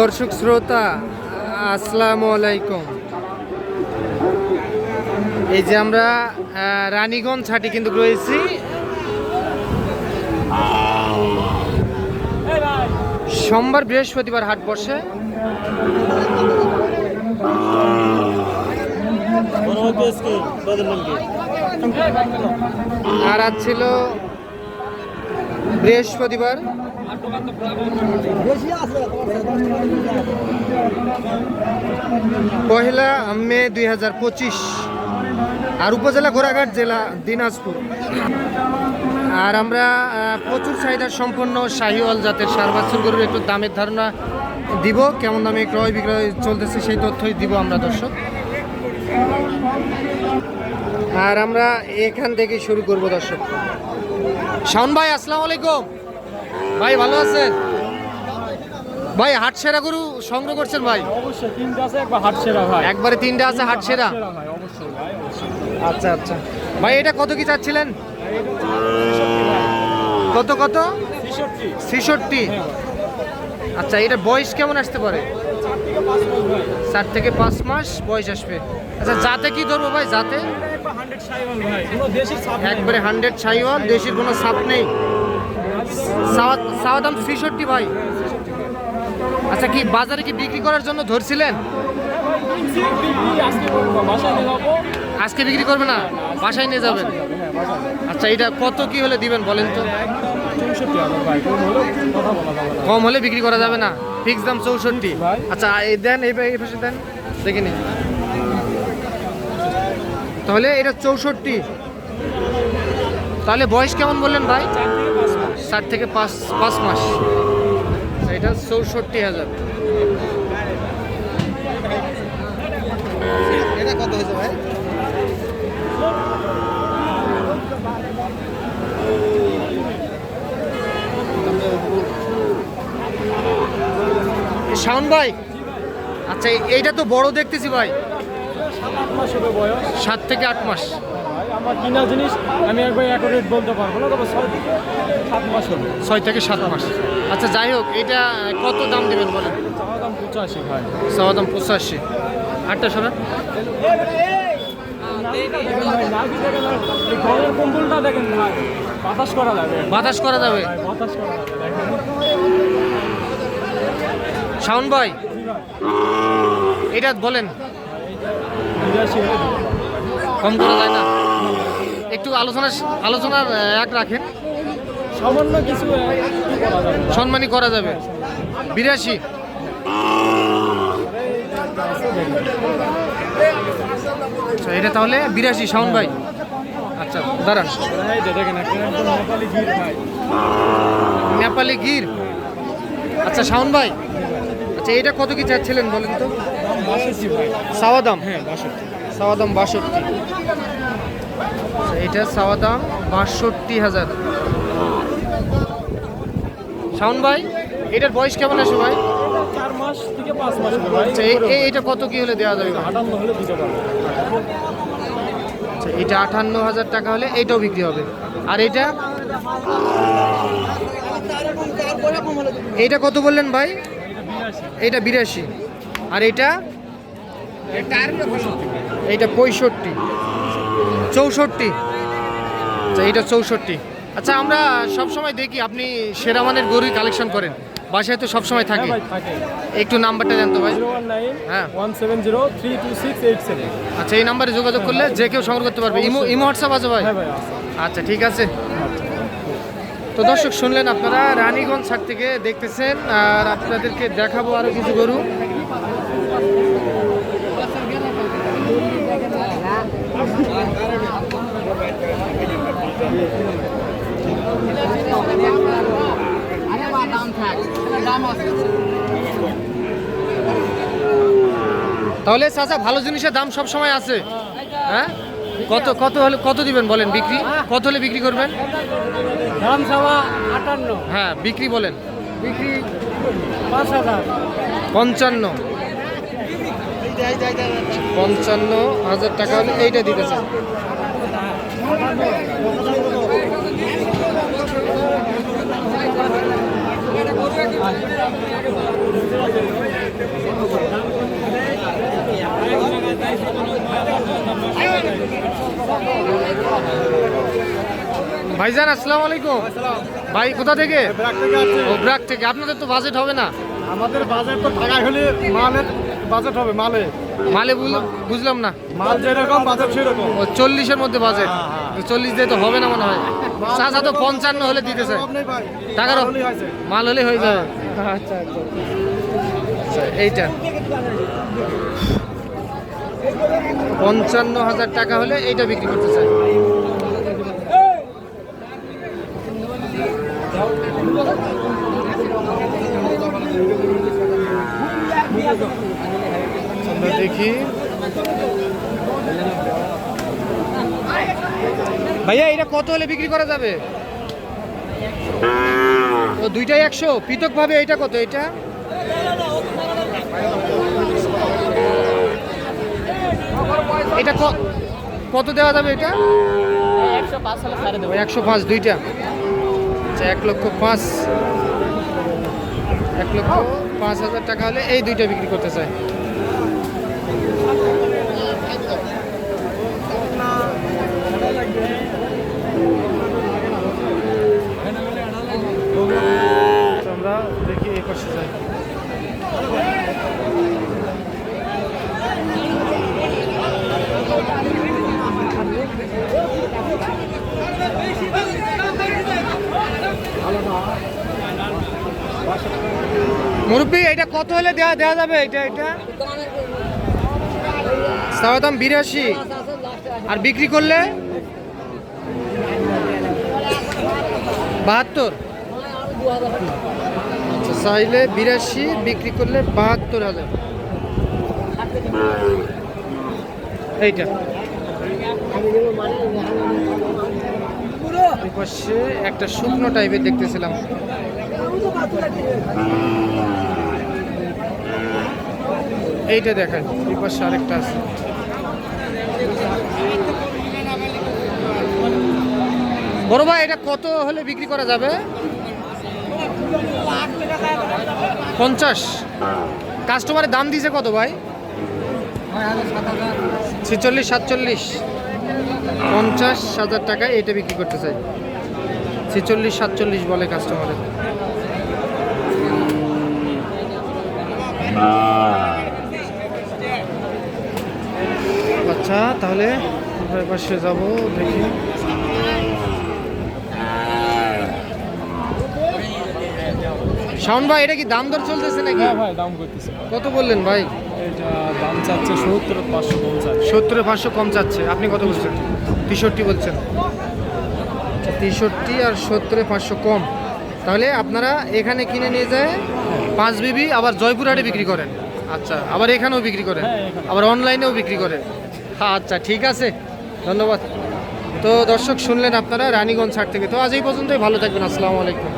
দর্শক শ্রোতা, আসসালামু আলাইকুম। এই যে আমরা রানীগঞ্জ হাটে কিন্তু রয়েছি। সোমবার বৃহস্পতিবার হাট বসে। আর আজ ছিল বৃহস্পতিবার। পহেলা মে দুই হাজার পঁচিশ আর উপজেলা ঘোড়াঘাট জেলা দিনাজপুর। আর আমরা প্রচুর চাহিদা সম্পন্ন শাহিওয়াল জাতের সার বাছুর গরুর একটু দামের ধারণা দিব, কেমন দামে ক্রয় বিক্রয় চলতেছে সেই তথ্যই দিব আমরা দর্শক। আর আমরা এখান থেকে শুরু করব দর্শক। শাওন ভাই, আসসালামু আলাইকুম। ভাই ভালো আছেন? ভাই হাট সেরা গরু সংগ্রহ করছেন ভাই? অবশ্যই তিনটা আছে একবার হাট সেরা ভাই। একবারে তিনটা আছে হাট সেরা? সেরা অবশ্যই ভাই আচ্ছা আচ্ছা। ভাই এটা কত কি চাচ্ছিলেন? কত কত? ছেষট্টি। আচ্ছা এটা বয়স কেমন আসতে পারে? চার থেকে পাঁচ মাস বয়স আসবে। আচ্ছা যাতে কি ধরবো ভাই যাতে। একবারে হান্ড্রেড ছাইওয়াল দেশির কোনো সাপ নেই। সাওয়া দাম ছেষট্টি ভাই। আচ্ছা কি বাজারে কি বিক্রি করার জন্য ধরছিলেন? আজকে বিক্রি করবে না? বাসায় নিয়ে যাবেন? আচ্ছা এটা কত কি হলে দিবেন বলেন তো? কম হলে বিক্রি করা যাবে না। ফিক্স দাম চৌষট্টি। আচ্ছা এই দেন এই পাশে দেন। দেখে নিন। তাহলে এটা চৌষট্টি। তাহলে বয়স কেমন বললেন ভাই? চার থেকে পাঁচ ষাট থেকে পাঁচ পাঁচ মাস। এটা চৌষট্টি হাজার। এটা কত হয়েছে ভাই? শাওন ভাই? আচ্ছা এইটা তো বড় দেখতেছি ভাই। সাত থেকে আট মাস। আমার কিনা জিনিস আমি একবার অ্যাকোরেট বলতে পারব না তবে ছয় থেকে সাত মাস হবে। ছয় থেকে সাত মাস। আচ্ছা যাই হোক এটা কত দাম দেবেন বলেন? চাওয়া দাম পঁচাশি ভাই। চাওয়া দাম পঁচাশি। আটটা সরা কম্বলটা দেখেন ভাই বাতাস করা যাবে বাতাস করা যাবে ভাই বাতাস করা যাবে। শাওন ভাই এটা বলেন। কম করা যায় না? একটু আলোচনা আলোচনার এক রাখেন। সামান্য কিছু আহ, করা যাবে সম্মানই করা যাবে। বিরাশি। আচ্ছা এটা তাহলে বিরাশি শাওন ভাই। আচ্ছা দাঁড়ান। নেপালি গির। আচ্ছা শাওন ভাই। আচ্ছা এটা কত কি চাচ্ছিলেন বলেন তো? দাম বাষট্টি ভাই। সাওয়া দাম। হ্যাঁ বাষট্টি। সাওয়া দাম বাষট্টি। এটা সাওয়া দাম বাষট্টি হাজার। শাওন ভাই এটার বয়স কেমন আসে ভাই? আচ্ছা এই- এই- এইটা কত কি হলে দেওয়া যাবে? আচ্ছা এটা আটান্ন হাজার টাকা হলে এইটাও বিক্রি হবে। আর এটা? এইটা কত বললেন ভাই? এটা বিরাশি। এইটা বিরাশি আর এইটা এইটা পঁয়ষট্টি। চৌষট্টি। আচ্ছা এইটা চৌষট্টি। আচ্ছা আমরা সব সময় দেখি আপনি সেরা মানের গরুই কালেকশন করেন। বাসায় তো সব সময় হ্যাঁ থাকে। একটু নাম্বারটা দেন তো ভাই। হ্যাঁ। আচ্ছা এই নাম্বারে যোগাযোগ করলে যে কেউ সংগ্রহ করতে পারবে। ইমো ইমো হোয়াটসঅ্যাপ আছে ভাই? হ্যাঁ আচ্ছা ঠিক আছে। তো দর্শক শুনলেন আপনারা রানীগঞ্জ হাট থেকে দেখতেছেন আর আপনাদেরকে দেখাবো আরও কিছু গরু। তাহলে চাচা ভালো জিনিসের দাম সব সময় আছে। হ্যাঁ? কত কত হলে কত দিবেন বলেন বিক্রি? কত হলে বিক্রি করবেন? দাম সভা আটান্ন। হ্যাঁ বিক্রি বলেন। বিক্রি পাঁচ হাজার। পঞ্চান্ন। পঞ্চান্ন হাজার টাকা হলে এইটা দিতে ভাইজান আসসালামু আলাইকুম। ভাই কোথা থেকে? ব্রাক থেকে আপনাদের তো বাজেট হবে না। আমাদের বাজেট তো টাকা হলে মালের বাজেট হবে মালে? মালে বুঝ- বুঝলাম না। মাল যেরকম বাজেট সেরকম। ও চল্লিশের মধ্যে বাজেট। চল্লিশ দিয়ে তো হবে না মনে হয়। চাচা তো পঞ্চান্ন হলে দিতেছে। টাকারও মাল হলে হয়ে যাবে। আচ্ছা আচ্ছা আচ্ছা, এইটা। পঞ্চান্ন হাজার টাকা হলে এইটা বিক্রি করতে চাই। আমরা দেখি। ভাইয়া, এটা কত হলে বিক্রি করা যাবে? ও, দুইটাই একশো। পৃথক ভাবে এটা কত? এটা? এটা কত দেওয়া যাবে এটা? একশো পাঁচ দুইটা। আচ্ছা এক লক্ষ পাঁচ। এক লক্ষ পাঁচ হাজার টাকা হলে এই দুইটা বিক্রি করতে চাই তো আমরা দেখি এই পাশে যাই মুরব্বী, এটা কত হলে দেওয়া দেওয়া যাবে? এটা এটা? চাওয়া দাম বিরাশি। আর বিক্রি করলে? বাহাত্তর। আচ্ছা চাইলে বিরাশি, বিক্রি করলে বাহাত্তর হাজার। এইটা। এই পাশে একটা শুকনো টাইপের দেখতেছিলাম। এইটা দেখেন, এই পাশে আরেকটা আছে। বড় ভাই, এটা কত হলে বিক্রি করা যাবে? পঞ্চাশ। কাস্টমারের দাম দিয়েছে কত ভাই? ছেচল্লিশ, সাতচল্লিশ। পঞ্চাশ হাজার টাকায় এটা বিক্রি করতে চাই। ছেচল্লিশ সাতচল্লিশ বলে কাস্টমারের আচ্ছা তাহলে আমরা পাশে যাব দেখি। শাওন ভাই এটা কি দাম দর চলতেছে নাকি? হ্যাঁ ভাই দাম করতেছে। কত বললেন ভাই? এটা দাম চাচ্ছে সত্তর পাঁচশো পঞ্চাশ সত্তরে পাঁচশো কম চাচ্ছে। আপনি কত বলছেন? তেষট্টি বলছেন। আচ্ছা, তেষট্টি আর সত্তরে পাঁচশো কম। তাহলে আপনারা এখানে কিনে নিয়ে যায় পাঁচ বিবি আবার জয়পুরহাটে বিক্রি করেন। আচ্ছা আবার এখানেও বিক্রি করেন। হ্যাঁ, আবার অনলাইনেও বিক্রি করেন। হ্যাঁ আচ্ছা ঠিক আছে। ধন্যবাদ। তো দর্শক শুনলেন আপনারা রানীগঞ্জ হাট থেকে। তো আজ এই পর্যন্তই। ভালো থাকবেন। আসসালামু আলাইকুম।